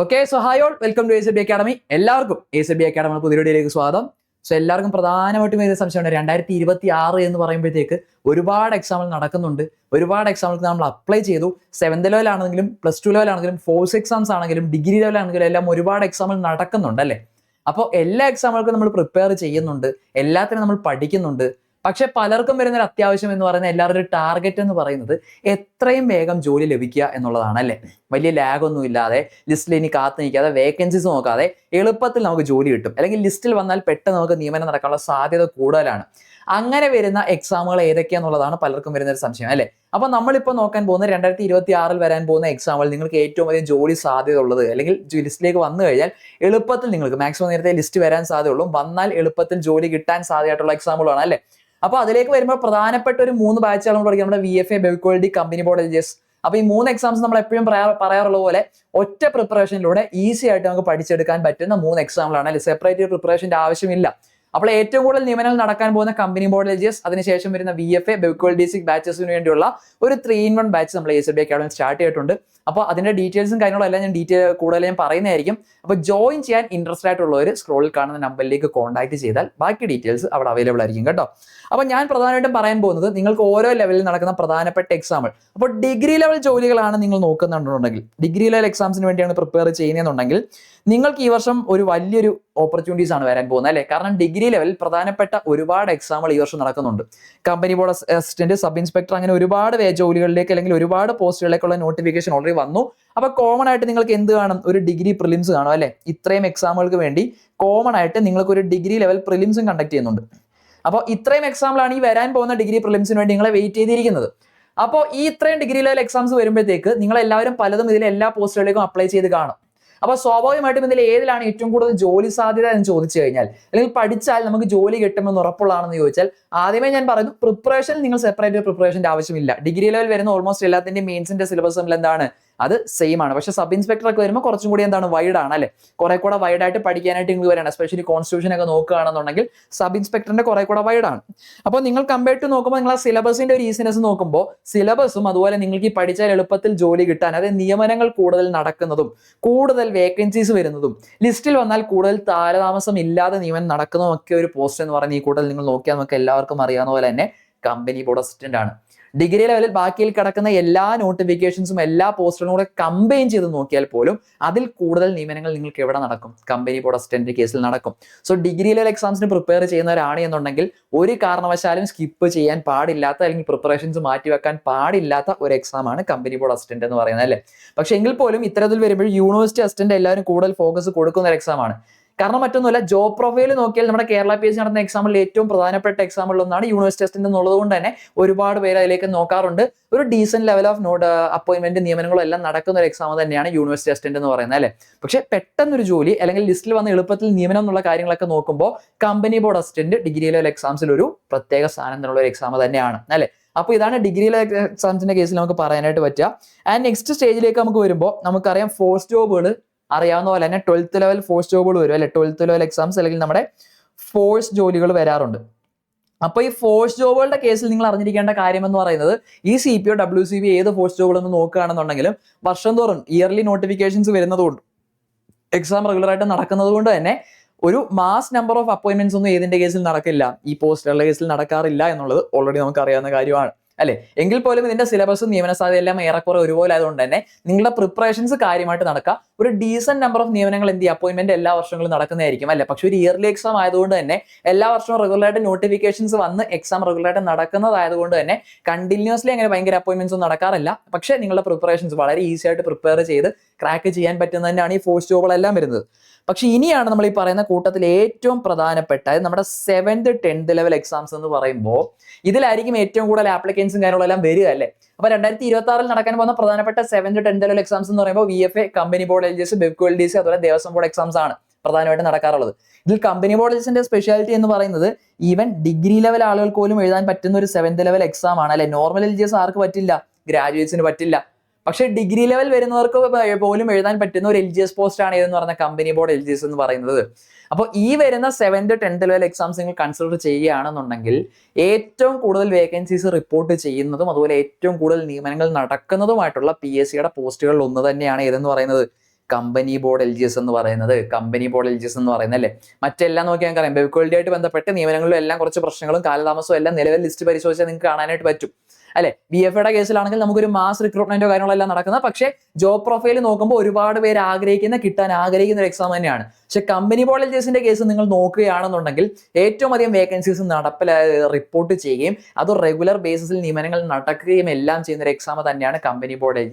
Okay so hi all welcome to A C B academy എല്ലാവർക്കും A C B academy പുതിയ വീഡിയോയിലേക്ക് സ്വാഗതം. So എല്ലാവർക്കും പ്രധാനമായിട്ടും ഒരു സംശയമുണ്ട് രണ്ടായിരത്തി ഇരുപത്തി ആറ് എന്ന് പറയുമ്പോഴത്തേക്ക് ഒരുപാട് എക്സാമ്പിൾ നടക്കുന്നുണ്ട്. ഒരുപാട് എക്സാമ്പിൾക്ക് നമ്മൾ അപ്ലൈ ചെയ്തു. സെവൻത് ലെവലാണെങ്കിലും പ്ലസ് ടു ലെവലാണെങ്കിലും ഫോഴ്സ് എക്സാംസ് ആണെങ്കിലും ഡിഗ്രി ലെവലാണെങ്കിലും എല്ലാം ഒരുപാട് എക്സാമ്പിൾ നടക്കുന്നുണ്ട് അല്ലേ? അപ്പോൾ എല്ലാ എക്സാമുകൾക്കും നമ്മൾ പ്രിപ്പയർ ചെയ്യുന്നുണ്ട്. എല്ലാത്തിനും നമ്മൾ പഠിക്കുന്നുണ്ട്. പക്ഷെ പലർക്കും വരുന്ന ഒരു അത്യാവശ്യം എന്ന് പറയുന്നത് എല്ലാവരുടെ ഒരു ടാർഗറ്റ് എന്ന് പറയുന്നത് എത്രയും വേഗം ജോലി ലഭിക്കുക എന്നുള്ളതാണ് അല്ലേ? വലിയ ലാഗ് ഒന്നും ഇല്ലാതെ ലിസ്റ്റിൽ ഇനി കാത്തു നിൽക്കാതെ വേക്കൻസീസ് നോക്കാതെ എളുപ്പത്തിൽ നമുക്ക് ജോലി കിട്ടും. അല്ലെങ്കിൽ ലിസ്റ്റിൽ വന്നാൽ പെട്ടെന്ന് നമുക്ക് നിയമനം നടക്കാനുള്ള സാധ്യത കൂടുതലാണ്. അങ്ങനെ വരുന്ന എക്സാമുകൾ ഏതൊക്കെയാന്നുള്ളതാണ് പലർക്കും വരുന്ന ഒരു സംശയം അല്ലേ? അപ്പൊ നമ്മളിപ്പോൾ നോക്കാൻ പോകുന്ന രണ്ടായിരത്തി ഇരുപത്തി ആറിൽ വരാൻ പോകുന്ന എക്സാമുകൾ നിങ്ങൾക്ക് ഏറ്റവും അധികം ജോലി സാധ്യത ഉള്ളത് അല്ലെങ്കിൽ ലിസ്റ്റിലേക്ക് വന്നു കഴിഞ്ഞാൽ എളുപ്പത്തിൽ നിങ്ങൾക്ക് മാക്സിമം നേരത്തെ ലിസ്റ്റ് വരാൻ സാധ്യതയുള്ളൂ. വന്നാൽ എളുപ്പത്തിൽ ജോലി കിട്ടാൻ സാധ്യതയായിട്ടുള്ള എക്സാമ്പിളാണ് അല്ലേ? അപ്പൊ അതിലേക്ക് വരുമ്പോൾ പ്രധാനപ്പെട്ട ഒരു മൂന്ന് ബാച്ചുകൾ നമ്മൾ പഠിക്കും നമ്മുടെ വി എഫ് എ ബെവിക്വാളിറ്റി കമ്പനി ബോർഡ് എൽ ജി അപ്പൊ ഈ മൂന്ന് എക്സാംസ് നമ്മൾ എപ്പോഴും പറയാ- പറയാറുള്ള പോലെ ഒറ്റ പ്രിപ്പറേഷനിലൂടെ ഈസി ആയിട്ട് നമുക്ക് പഠിച്ചെടുക്കാൻ പറ്റുന്ന മൂന്ന് എക്സാമുകളാണ് അല്ലെ? സെപ്പറേറ്റ് പ്രിപ്പറേഷന്റെ ആവശ്യമില്ല. അപ്പോൾ ഏറ്റവും കൂടുതൽ നിയമനങ്ങൾ നടക്കാൻ പോകുന്ന company board L G S അതിനുശേഷം വരുന്ന വി എഫ് എ ബെവ്ക്വാളിറ്റി ബാച്ചസിന് വേണ്ടിയുള്ള ഒരു ത്രീ ഇൻ വൺ ബാച്ച് നമ്മൾ എ ബി അക്കാഡമി സ്റ്റാർട്ട് ചെയ്തിട്ടുണ്ട്. അപ്പോൾ അതിന്റെ ഡീറ്റെയിൽസും കാര്യങ്ങളും എല്ലാം ഞാൻ ഡീറ്റെയിൽ കൂടുതൽ ഞാൻ പറയുന്നതായിരിക്കും. അപ്പോൾ ജോയിൻ ചെയ്യാൻ ഇൻട്രസ്റ്റ് ആയിട്ടുള്ളവർ സ്ക്രോളിൽ കാണുന്ന നമ്പറിലേക്ക് കോൺടാക്ട് ചെയ്താൽ ബാക്കി ഡീറ്റെയിൽസ് അവിടെ അവൈലബിൾ ആയിരിക്കും കേട്ടോ. അപ്പോൾ ഞാൻ പ്രധാനമായിട്ടും പറയാൻ പോകുന്നത് നിങ്ങൾക്ക് ഓരോ ലെവലിൽ നടക്കുന്ന പ്രധാനപ്പെട്ട എക്സാമ്പിൾ അപ്പോൾ ഡിഗ്രി ലെവൽ ജോലികളാണ് നിങ്ങൾ നോക്കുന്നുണ്ടെന്നുണ്ടെങ്കിൽ ഡിഗ്രി ലെവൽ എക്സാംസിന് വേണ്ടിയാണ് പ്രിപ്പയർ ചെയ്യുന്നതെന്നുണ്ടെങ്കിൽ നിങ്ങൾക്ക് ഈ വർഷം ഒരു വലിയൊരു ഓപ്പർച്യൂണിറ്റീസ് ആണ് വരാൻ പോകുന്നത് അല്ലേ? കാരണം ഡിഗ്രി ലെവലിൽ പ്രധാനപ്പെട്ട ഒരുപാട് എക്സാമുകൾ ഈ വർഷം നടക്കുന്നുണ്ട്. Company board assistant sub inspector അങ്ങനെ ഒരുപാട് ജോലികളിലേക്ക് അല്ലെങ്കിൽ ഒരുപാട് പോസ്റ്റുകളിലേക്കുള്ള നോട്ടിഫിക്കേഷൻ ഓൾറെഡി വന്നു. അപ്പൊ കോമൺ ആയിട്ട് നിങ്ങൾക്ക് എന്ത് കാണും? ഒരു ഡിഗ്രി പ്രിലിംസ് കാണും അല്ലെ? ഇത്രയും എക്സാമുകൾക്ക് വേണ്ടി കോമൺ ആയിട്ട് നിങ്ങൾക്ക് ഒരു ഡിഗ്രി ലെവൽ പ്രിലിംസും കണ്ടക്ട് ചെയ്യുന്നുണ്ട്. അപ്പോൾ ഇത്രയും എക്സാമ്പിളാണ് ഈ വരാൻ പോകുന്ന ഡിഗ്രി പ്രിലിംസിന് വേണ്ടി നിങ്ങളെ വെയിറ്റ് ചെയ്തിരിക്കുന്നത്. അപ്പോൾ ഈ ഇത്രയും ഡിഗ്രി ലെവൽ എക്സാംസ് വരുമ്പോഴത്തേക്ക് നിങ്ങൾ എല്ലാവരും പലതും ഇതിലെ എല്ലാ പോസ്റ്റുകളിലേക്കും അപ്ലൈ ചെയ്ത് കാണും. അപ്പോൾ സ്വാഭാവികമായിട്ടും ഇതിൽ ഏതിലാണ് ഏറ്റവും കൂടുതൽ ജോലി സാധ്യത എന്ന് ചോദിച്ചു കഴിഞ്ഞാൽ അല്ലെങ്കിൽ പഠിച്ചാൽ നമുക്ക് ജോലി കിട്ടുമെന്ന് ഉറപ്പുള്ളതാണെന്ന് ചോദിച്ചാൽ ആദ്യമേ ഞാൻ പറയുന്നു പ്രിപ്പറേഷൻ നിങ്ങൾ സെപ്പറേറ്റ് പ്രിപ്പറേഷന്റെ ആവശ്യമില്ല. ഡിഗ്രി ലെവൽ വരുന്ന ഓൾമോസ്റ്റ് എല്ലാത്തിന്റെയും മെയിൻസിന്റെ സിലബസ് എന്താണ്? അത് സെയിം ആണ്. പക്ഷെ സബ് ഇൻസ്പെക്ടർ ഒക്കെ വരുമ്പോൾ കുറച്ചും കൂടി എന്താണ് വൈഡ് ആണ് അല്ലെ? കുറെ കൂടെ വൈഡ് ആയിട്ട് പഠിക്കാനായിട്ട് നിങ്ങൾ വരണം എസ്പെഷ്യലി കോൺസ്റ്റിറ്റ്യൂഷൻ ഒക്കെ നോക്കുകയാണെന്നുണ്ടെങ്കിൽ സബ് ഇൻസ്പെക്ടറിന്റെ കുറെ കൂടെ വൈഡ് ആണ്. അപ്പോൾ നിങ്ങൾ കമ്പയർ ടു നോക്കുമ്പോൾ നിങ്ങൾ ആ സിലബസിന്റെ ഒരു ഈസിനെസ് നോക്കുമ്പോൾ സിലബസും അതുപോലെ നിങ്ങൾക്ക് ഈ പഠിച്ചാൽ എളുപ്പത്തിൽ ജോലി കിട്ടാൻ അതായത് നിയമനങ്ങൾ കൂടുതൽ നടക്കുന്നതും കൂടുതൽ വേക്കൻസീസ് വരുന്നതും ലിസ്റ്റിൽ വന്നാൽ കൂടുതൽ താരതാമസം ഇല്ലാതെ നിയമനം നടക്കുന്നതും ഒക്കെ ഒരു പോസ്റ്റ് എന്ന് പറഞ്ഞ് ഈ കൂടുതൽ നിങ്ങൾ നോക്കിയാൽ നമുക്ക് എല്ലാവർക്കും അറിയാവുന്ന പോലെ തന്നെ കമ്പനി ബോർഡ് അസിസ്റ്റന്റ് ആണ്. ഡിഗ്രി ലെവലിൽ ബാക്കിയിൽ കിടക്കുന്ന എല്ലാ നോട്ടിഫിക്കേഷൻസും എല്ലാ പോസ്റ്റുകളും കൂടെ കമ്പൈൻ ചെയ്ത് നോക്കിയാൽ പോലും അതിൽ കൂടുതൽ നിയമനങ്ങൾ നിങ്ങൾക്ക് എവിടെ നടക്കും? കമ്പനി ബോർഡ് അസിസ്റ്റന്റ് കേസിൽ നടക്കും. സോ ഡിഗ്രി ലെവൽ എക്സാംസിന് പ്രിപ്പയർ ചെയ്യുന്നവരാണ് എന്നുണ്ടെങ്കിൽ ഒരു കാരണവശാലും സ്കിപ്പ് ചെയ്യാൻ പാടില്ലാത്ത അല്ലെങ്കിൽ പ്രിപ്പറേഷൻസ് മാറ്റിവെക്കാൻ പാടില്ലാത്ത ഒരു എക്സാമാണ് കമ്പനി ബോർഡ് അസിസ്റ്റന്റ് എന്ന് പറയുന്നത് അല്ലേ? പക്ഷെ എങ്കിൽ പോലും ഇത്തരത്തിൽ വരുമ്പോൾ യൂണിവേഴ്സിറ്റി അസിസ്റ്റന്റ് എല്ലാവരും കൂടുതൽ ഫോക്കസ് കൊടുക്കുന്ന ഒരു എക്സാമാണ് കാരണം മറ്റൊന്നുമല്ല ജോബ് പ്രൊഫൈൽ നോക്കിയാൽ നമ്മുടെ കേരള പി എസ് നടന്ന എക്സാമിൽ ഏറ്റവും പ്രധാനപ്പെട്ട എക്സാമ്പിൾ ഒന്നാണ് യൂണിവേഴ്സിറ്റി അസിസ്റ്റന്റ് എന്നുള്ളത് കൊണ്ട് തന്നെ ഒരുപാട് പേര് അതിലേക്ക് നോക്കാറുണ്ട്. ഒരു decent level of note appointment നിയമനങ്ങളും എല്ലാം നടക്കുന്ന ഒരു എക്സാം തന്നെയാണ് യൂണിവേഴ്സിറ്റി അസിസ്റ്റന്റ് എന്ന് പറയുന്നത് അല്ലേ? പക്ഷേ പെട്ടെന്നൊരു ജോലി അല്ലെങ്കിൽ ലിസ്റ്റിൽ വന്ന എളുപ്പത്തിൽ നിയമനം എന്നുള്ള കാര്യങ്ങളൊക്കെ നോക്കുമ്പോൾ company board assistant degree level എക്സാംസിൽ ഒരു പ്രത്യേക സ്ഥാനം എന്നുള്ള ഒരു എക്സാം തന്നെയാണ് അല്ലേ? അപ്പോൾ ഇതാണ് ഡിഗ്രി ലെവൽ എക്സാംസിന്റെ കേസിൽ നമുക്ക് പറയാനായിട്ട് പറ്റുക. ആൻഡ് നെക്സ്റ്റ് സ്റ്റേജിലേക്ക് നമുക്ക് വരുമ്പോൾ നമുക്കറിയാം ഫോഴ്സ് ജോബുകൾ അറിയാവുന്ന പോലെ തന്നെ ട്വൽത്ത് ലെവൽ ഫോഴ്സ് ജോബുകൾ വരും അല്ലെ? ട്വൽത്ത് ലെവൽ എക്സാംസ് അല്ലെങ്കിൽ നമ്മുടെ ഫോഴ്സ് ജോലികൾ വരാറുണ്ട്. അപ്പോൾ ഈ ഫോഴ്സ് ജോബുകളുടെ കേസിൽ നിങ്ങൾ അറിഞ്ഞിരിക്കേണ്ട കാര്യം എന്ന് പറയുന്നത് ഈ C P O W C B ഏത് ഫോഴ്സ് ജോബുകളെന്ന് നോക്കുകയാണെന്നുണ്ടെങ്കിലും വർഷം തോറും ഇയർലി നോട്ടിഫിക്കേഷൻസ് വരുന്നതുകൊണ്ട് എക്സാം റെഗുലർ ആയിട്ട് നടക്കുന്നത് കൊണ്ട് തന്നെ ഒരു മാസ് നമ്പർ ഓഫ് അപ്പോയിന്റ്മെന്റ്സ് ഒന്നും ഏതിന്റെ കേസിൽ നടക്കില്ല. ഈ പോസ്റ്റുകളുടെ കേസിൽ നടക്കാറില്ല എന്നുള്ളത് ഓൾറെഡി നമുക്ക് അറിയാവുന്ന കാര്യമാണ്. അല്ലെ? എങ്കിൽ പോലും ഇതിന്റെ സിലബസും നിയമന സാധ്യത എല്ലാം ഏറെക്കുറെ ഒരുപോലെ ആയതുകൊണ്ട് തന്നെ നിങ്ങളുടെ പ്രിപ്പറേഷൻസ് കാര്യമായിട്ട് നടക്കുക. ഒരു ഡീസന്റ് നമ്പർ ഓഫ് നിയമനങ്ങൾ എന്ത് അപ്പോയിന്റ്മെന്റ് എല്ലാ വർഷങ്ങളും നടക്കുന്നതായിരിക്കും അല്ലെ? പക്ഷെ ഒരു ഇയർലി എക്സാം ആയതുകൊണ്ട് തന്നെ എല്ലാ വർഷവും റെഗുലർ ആയിട്ട് നോട്ടിഫിക്കേഷൻസ് വന്ന് എക്സാം റെഗുലർ ആയിട്ട് നടക്കുന്നതായതുകൊണ്ട് തന്നെ കണ്ടിന്യൂസ്ലി അങ്ങനെ ഭയങ്കര അപ്പോയിന്റ്മെന്റ്സ് ഒന്നും നടക്കാറില്ല. പക്ഷേ നിങ്ങളുടെ പ്രിപ്പറേഷൻസ് വളരെ ഈസി ആയിട്ട് പ്രിപ്പയർ ചെയ്ത് ക്രാക്ക് ചെയ്യാൻ പറ്റുന്നത് തന്നെയാണ് ഈ ഫോഴ്സ് ജോബുകളെല്ലാം വരുന്നത്. പക്ഷെ ഇനിയാണ് നമ്മൾ ഈ പറയുന്ന കൂട്ടത്തിൽ ഏറ്റവും പ്രധാനപ്പെട്ട നമ്മുടെ സെവൻത് ടെൻത്ത് ലെവൽ എക്സാംസ് എന്ന് പറയുമ്പോൾ ഇതിലായിരിക്കും ഏറ്റവും കൂടുതൽ ആപ്ലിക്കൻസും കാര്യങ്ങളെല്ലാം വരിക അല്ലേ? അപ്പൊ രണ്ടായിരത്തി ഇരുപത്തി ആറിൽ നടക്കാൻ പോകുന്ന പ്രധാനപ്പെട്ട സെവൻത് ടെൻത്ത് ലെവൽ എക്സാംസ് എന്ന് പറയുമ്പോൾ V F A company board L G S Bevco L D C അതുപോലെ ദേവസ്വം ബോർഡ് എക്സാംസ് ആണ് പ്രധാനമായിട്ട് നടക്കാറുള്ളത്. ഇതിൽ കമ്പനി ബോർഡ് എൽ സ്പെഷ്യാലിറ്റി എന്ന് പറയുന്നത് ഈവൻ ഡിഗ്രി ലെവൽ ആളുകൾക്ക് പോലും എഴുതാൻ പറ്റുന്ന ഒരു സെവൻത് ലെവൽ എക്സാം ആണ്. അല്ലെ? നോർമൽ എൽ ജി എസ് ആർക്ക് പറ്റില്ല? ഗ്രാജുവേറ്റ്സിന് പറ്റില്ല. പക്ഷേ ഡിഗ്രി ലെവൽ വരുന്നവർക്ക് പോലും എഴുതാൻ പറ്റുന്ന ഒരു എൽ ജി എസ് പോസ്റ്റ് ആണ് ഇതെന്ന് പറഞ്ഞ company board L G S എന്ന് പറയുന്നത്. അപ്പോൾ ഈ വരുന്ന സെവൻത് ടെൻത്ത് ലെവൽ എക്സാംസ് നിങ്ങൾ കൺസിഡർ ചെയ്യുകയാണെന്നുണ്ടെങ്കിൽ ഏറ്റവും കൂടുതൽ വേക്കൻസീസ് റിപ്പോർട്ട് ചെയ്യുന്നതും അതുപോലെ ഏറ്റവും കൂടുതൽ നിയമനങ്ങൾ നടക്കുന്നതുമായിട്ടുള്ള പി എസ് സിയുടെ പോസ്റ്റുകളിൽ ഒന്ന് തന്നെയാണ് ഇതെന്ന് പറയുന്നത്. Company board L G S എന്ന് പറയുന്നത് company board L G S എന്ന് പറയുന്നത് അല്ലേ മറ്റെല്ലാം നോക്കി ഞാൻ അറിയാം വെബ് ആയിട്ട് ബന്ധപ്പെട്ട് നിയമനങ്ങളിലും എല്ലാം കുറച്ച് പ്രശ്നങ്ങളും കാലതാമസവും എല്ലാം നിലവിൽ ലിസ്റ്റ് പരിശോധിച്ചാൽ നിങ്ങൾക്ക് കാണാനായിട്ട് പറ്റും. അല്ലെ? ബി എഫ് എയുടെ കേസിലാണെങ്കിൽ നമുക്കൊരു മാസ് റിക്രൂട്ട്മെന്റോ കാര്യങ്ങളെല്ലാം നടക്കുന്നത് പക്ഷേ ജോബ് പ്രൊഫൈൽ നോക്കുമ്പോൾ ഒരുപാട് പേര് ആഗ്രഹിക്കുന്ന കിട്ടാൻ ആഗ്രഹിക്കുന്ന ഒരു എക്സാം തന്നെയാണ്. പക്ഷെ കമ്പനി കോളേജസിന്റെ കേസ് നിങ്ങൾ നോക്കുകയാണെന്നുണ്ടെങ്കിൽ ഏറ്റവും അധികം വേക്കൻസീസ് നടപ്പിലായ റിപ്പോർട്ട് ചെയ്യുകയും അത് റെഗുലർ ബേസിസിൽ നിയമനങ്ങൾ നടക്കുകയും എല്ലാം ചെയ്യുന്ന ഒരു എക്സാം തന്നെയാണ് കമ്പനി ബോർഡ് എൽ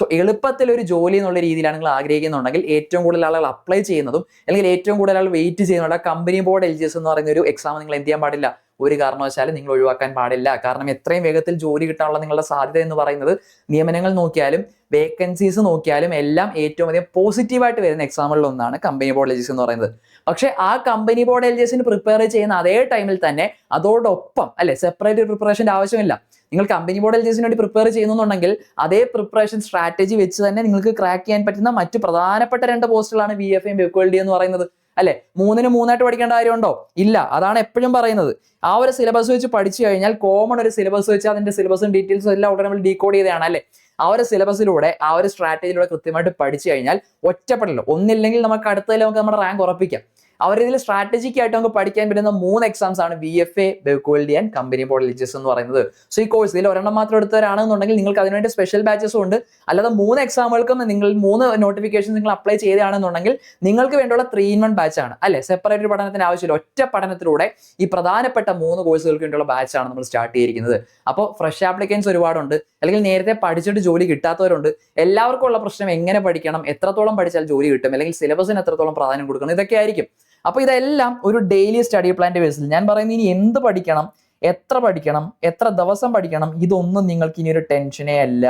സോ എളുപ്പത്തിൽ ഒരു ജോലി എന്നുള്ള രീതിയിലാണ് നിങ്ങൾ ആഗ്രഹിക്കുന്നുണ്ടെങ്കിൽ ഏറ്റവും കൂടുതൽ ആളുകൾ അപ്ലൈ ചെയ്യുന്നതും അല്ലെങ്കിൽ ഏറ്റവും കൂടുതൽ ആൾ wait ചെയ്യുന്നുള്ള company board L G S എന്ന് പറയുന്ന ഒരു എക്സാം നിങ്ങൾ എന്ത് ചെയ്യാൻ പാടില്ല? ഒരു കാരണവശാലും നിങ്ങൾ ഒഴിവാക്കാൻ പാടില്ല. കാരണം എത്രയും വേഗത്തിൽ ജോലി കിട്ടാനുള്ള നിങ്ങളുടെ സാധ്യത എന്ന് പറയുന്നത് നിയമനങ്ങൾ നോക്കിയാലും വേക്കൻസീസ് നോക്കിയാലും എല്ലാം ഏറ്റവും അധികം പോസിറ്റീവായിട്ട് വരുന്ന എക്സാമുകളിൽ ഒന്നാണ് കമ്പനി ബോർഡ് എൽ എന്ന് പറയുന്നത്. പക്ഷെ ആ കമ്പനി ബോർഡ് എൽ ജിസിന് പ്രിപ്പയർ ചെയ്യുന്ന അതേ ടൈമിൽ തന്നെ അതോടൊപ്പം അല്ലെ സെപ്പറേറ്റ് പ്രിപ്പറേഷന്റെ ആവശ്യമില്ല. നിങ്ങൾ കമ്പനി ബോർഡ് എൽ ജിസിന് വേണ്ടി പ്രിപ്പയർ ചെയ്യുന്നുണ്ടെങ്കിൽ അതേ പ്രിപ്പറേഷൻ സ്ട്രാറ്റജി വെച്ച് തന്നെ നിങ്ങൾക്ക് ക്രാക്ക് ചെയ്യാൻ പറ്റുന്ന മറ്റു പ്രധാനപ്പെട്ട രണ്ട് പോസ്റ്റുകളാണ് വി എഫ് എം ബെക്വൽഡി എന്ന് പറയുന്നത്. അല്ലെ? മൂന്നിന് മൂന്നായിട്ട് പഠിക്കേണ്ട കാര്യമുണ്ടോ? ഇല്ല. അതാണ് എപ്പോഴും പറയുന്നത്. ആ ഒരു സിലബസ് വെച്ച് പഠിച്ചു കഴിഞ്ഞാൽ കോമൺ ഒരു സിലബസ് വെച്ച് അതിന്റെ സിലബസും ഡീറ്റെയിൽസും എല്ലാം ഉടനെ നമ്മൾ ഡീകോഡ് ചെയ്തതാണ് അല്ലെ? ആ ഒരു സിലബസിലൂടെ ആ ഒരു സ്ട്രാറ്റജിയിലൂടെ കൃത്യമായിട്ട് പഠിച്ചു കഴിഞ്ഞാൽ ഒറ്റപ്പെടലോ. ഒന്നില്ലെങ്കിൽ നമുക്ക് അടുത്തതിൽ നമുക്ക് നമ്മുടെ റാങ്ക് ഉറപ്പിക്കാം. അവരിതിൽ സ്ട്രാറ്റജിക് ആയിട്ട് നമുക്ക് പഠിക്കാൻ പറ്റുന്ന മൂന്ന് എക്സാംസ് ആണ് വി എഫ് എ ബെക്വാലിറ്റി ആൻഡ് കമ്പനി ലിജസ് എന്ന് പറയുന്നത്. സോ ഈ കോഴ്സ് ഇതിൽ ഒരെണ്ണം മാത്രം എടുത്തവരാണെന്നുണ്ടെങ്കിൽ നിങ്ങൾക്ക് അതിനുവേണ്ടി സ്പെഷ്യൽ ബാച്ചസും ഉണ്ട്. അല്ലാതെ മൂന്ന് എക്സാമുകൾക്കും നിങ്ങൾ മൂന്ന് നോട്ടിഫിക്കേഷൻ നിങ്ങൾ അപ്ലൈ ചെയ്തതാണെന്നുണ്ടെങ്കിൽ നിങ്ങൾക്ക് വേണ്ടിയുള്ള ത്രീ ഇൻ വൺ ബാച്ച് ആണ്. അല്ലെ? സെപ്പറേറ്റ് പഠനത്തിന് ആവശ്യമില്ല. ഒറ്റ പഠനത്തിലൂടെ ഈ പ്രധാനപ്പെട്ട മൂന്ന് കോഴ്സുകൾക്ക് വേണ്ടിയുള്ള ബാച്ചാണ് നമ്മൾ സ്റ്റാർട്ട് ചെയ്തിരിക്കുന്നത്. അപ്പോൾ ഫ്രഷ് ആപ്ലിക്കൻസ് ഒരുപാടുണ്ട്. അല്ലെങ്കിൽ നേരത്തെ പഠിച്ചിട്ട് ജോലി കിട്ടാത്തവരുണ്ട്. എല്ലാവർക്കും ഉള്ള പ്രശ്നം എങ്ങനെ പഠിക്കണം? എത്രത്തോളം പഠിച്ചാൽ ജോലി കിട്ടും? അല്ലെങ്കിൽ സിലബസിന് എത്രത്തോളം പ്രാധാന്യം കൊടുക്കണം? ഇതൊക്കെ ആയിരിക്കും. അപ്പോൾ ഇതെല്ലാം ഒരു ഡെയിലി സ്റ്റഡി പ്ലാന്റെ ബേസിൽ ഞാൻ പറയുന്നത് ഇനി എന്ത് പഠിക്കണം എത്ര പഠിക്കണം എത്ര ദിവസം പഠിക്കണം ഇതൊന്നും നിങ്ങൾക്ക് ഇനി ഒരു ടെൻഷനേ അല്ല.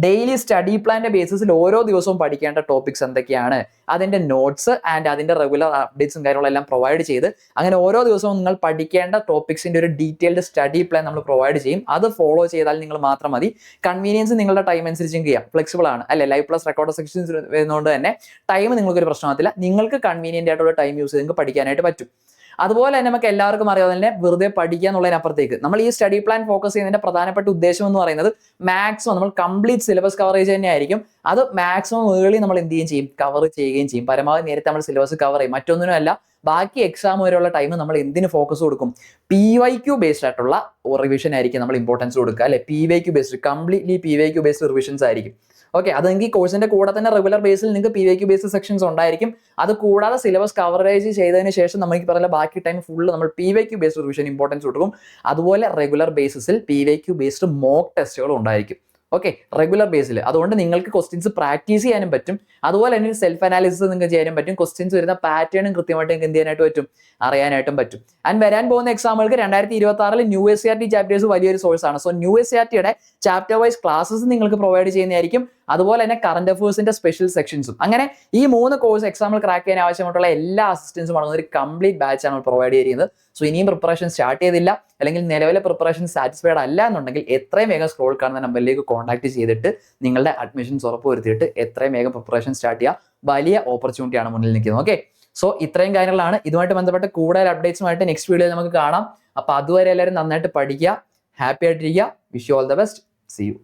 ഡെയിലി സ്റ്റഡി പ്ലാന്റെ ബേസിസിൽ ഓരോ ദിവസവും പഠിക്കേണ്ട ടോപ്പിക്സ് എന്തൊക്കെയാണ്? അതിന്റെ നോട്ട്സ് ആൻഡ് അതിന്റെ റെഗുലർ അപ്ഡേറ്റ്സും കാര്യങ്ങളെല്ലാം പ്രൊവൈഡ് ചെയ്ത് അങ്ങനെ ഓരോ ദിവസവും നിങ്ങൾ പഠിക്കേണ്ട ടോപ്പിക്സിന്റെ ഒരു ഡീറ്റെയിൽഡ് സ്റ്റഡി പ്ലാൻ നമ്മൾ പ്രൊവൈഡ് ചെയ്യും. അത് ഫോളോ ചെയ്താൽ നിങ്ങൾ മാത്രം മതി. കൺവീനിയൻസ് നിങ്ങളുടെ ടൈം അനുസരിച്ചും ചെയ്യാം. ഫ്ലെക്സിബിൾ ആണ്. അല്ലെ? ലൈവ് പ്ലസ് റെക്കോർഡ് സെക്ഷൻസ് വരുന്നതുകൊണ്ട് തന്നെ ടൈം നിങ്ങൾക്ക് ഒരു പ്രശ്നമാകത്തില്ല. നിങ്ങൾക്ക് കൺവീനിയന്റ് ആയിട്ടുള്ള ടൈം യൂസ് ചെയ്ത് നിങ്ങൾക്ക് പഠിക്കാനായിട്ട് പറ്റും. അതുപോലെ തന്നെ നമുക്ക് എല്ലാവർക്കും അറിയാതെ തന്നെ വെറുതെ പഠിക്കുക എന്നുള്ളതിനപ്പുറത്തേക്ക്. നമ്മൾ ഈ സ്റ്റഡി പ്ലാൻ ഫോക്കസ് ചെയ്യുന്നതിന്റെ പ്രധാനപ്പെട്ട ഉദ്ദേശം എന്ന് പറയുന്നത് മാക്സിമം നമ്മൾ കംപ്ലീറ്റ് സിലബസ് കവറേജ് തന്നെയായിരിക്കും. അത് മാക്സിമം ഏർലി നമ്മൾ എന്ത് ചെയ്യും? ചെയ്യും കവർ ചെയ്യുകയും ചെയ്യും. പരമാവധി നേരത്തെ നമ്മൾ സിലബസ് കവർ ചെയ്യും. മറ്റൊന്നിനുമല്ല ബാക്കി എക്സാം വരെയുള്ള ടൈം നമ്മൾ എന്തിന് ഫോക്കസ് കൊടുക്കും? പി വൈ ക്യു ബേസ്ഡ് ആയിട്ടുള്ള റിവിഷൻ ആയിരിക്കും നമ്മൾ ഇമ്പോർട്ടൻസ് കൊടുക്കുക. അല്ലെ? P Y Q based completely P Y Q based revisions ആയിരിക്കും. ഓക്കെ അത് നിങ്ങൾക്ക് ഈ കോഴ്സിന്റെ കൂടെ തന്നെ റെഗുലർ ബേസിൽ നിങ്ങൾക്ക് P Y Q base sections ഉണ്ടായിരിക്കും. അത് കൂടാതെ സിലബസ് കവറേജ് ചെയ്തതിന് ശേഷം നമുക്ക് പറയുന്ന ബാക്കി ടൈം ഫുള്ള് നമ്മൾ P Y Q based revision importance കൊടുക്കും. അതുപോലെ regular ബേസിസിൽ P Y Q based mock ടെസ്റ്റുകളും ഉണ്ടായിരിക്കും. ഓക്കെ റെഗുലർ ബേസിൽ അതുകൊണ്ട് നിങ്ങൾക്ക് ക്വസ്റ്റ്യൻസ് പ്രാക്ടീസ് ചെയ്യാനും പറ്റും. അതുപോലെ തന്നെ സെൽഫ് അനാലിസിസ് നിങ്ങൾക്ക് ചെയ്യാനും പറ്റും. ക്വസ്റ്റ്യൻസ് വരുന്ന പാറ്റേണും കൃത്യമായിട്ട് നിങ്ങൾക്ക് എന്ത് ചെയ്യാനായിട്ട് പറ്റും? അറിയാനായിട്ടും പറ്റും. ആൻഡ് വരാൻ പോകുന്ന എക്സാമുകൾക്ക് രണ്ടായിരത്തി ഇരുപത്തി ആറിൽ new S R T chapters വലിയൊരു സോഴ്സ് ആണ്. സോ ന്യൂ എസ് ആർ ടിയുടെ ചാപ്റ്റർ വൈസ് ക്ലാസ്സസ് നിങ്ങൾക്ക് പ്രൊവൈഡ് ചെയ്യുന്നതായിരിക്കും. അതുപോലെ തന്നെ കറണ്ട് അഫേഴ്സിന്റെ സ്പെഷ്യൽ സെക്ഷൻസും അങ്ങനെ ഈ മൂന്ന് കോഴ്സ് എക്സാമ്പിൾ ക്രാക്ക് ചെയ്യാൻ ആവശ്യമായിട്ടുള്ള എല്ലാ അസിസ്റ്റൻസും അടങ്ങുന്ന ഒരു കംപ്ലീറ്റ് ബാച്ച് ആണ് പ്രൊവൈഡ് ചെയ്യുന്നത്. സോ ഇനിയും പ്രിപ്പറേഷൻ സ്റ്റാർട്ട് ചെയ്തില്ല. അല്ലെങ്കിൽ നിലവിലെ പ്രിപ്പറേഷൻ സാറ്റിസ്ഫൈഡ് അല്ല എന്നുണ്ടെങ്കിൽ എത്രയും വേഗം സ്ക്രോൾ കാണുന്ന നമ്പറിലേക്ക് കോൺടാക്ട് ചെയ്തിട്ട് നിങ്ങളുടെ അഡ്മിഷൻസ് ഉറപ്പുവരുത്തിയിട്ട് എത്രയും വേഗം പ്രിപ്പറേഷൻ സ്റ്റാർട്ട് ചെയ്യുക. വലിയ ഓപ്പർച്യൂണിറ്റിയാണ് മുന്നിൽ നിൽക്കുന്നത്. ഓക്കെ സോ ഇത്രയും കാര്യങ്ങളാണ്. ഇതുമായിട്ട് ബന്ധപ്പെട്ട് കൂടുതൽ അപ്ഡേറ്റ്സുമായിട്ട് നെക്സ്റ്റ് വീഡിയോ നമുക്ക് കാണാം. അപ്പോൾ അതുവരെ എല്ലാവരും നന്നായിട്ട് പഠിക്കുക. ഹാപ്പി ആയിട്ടിരിക്കുക. Wish you all the best see you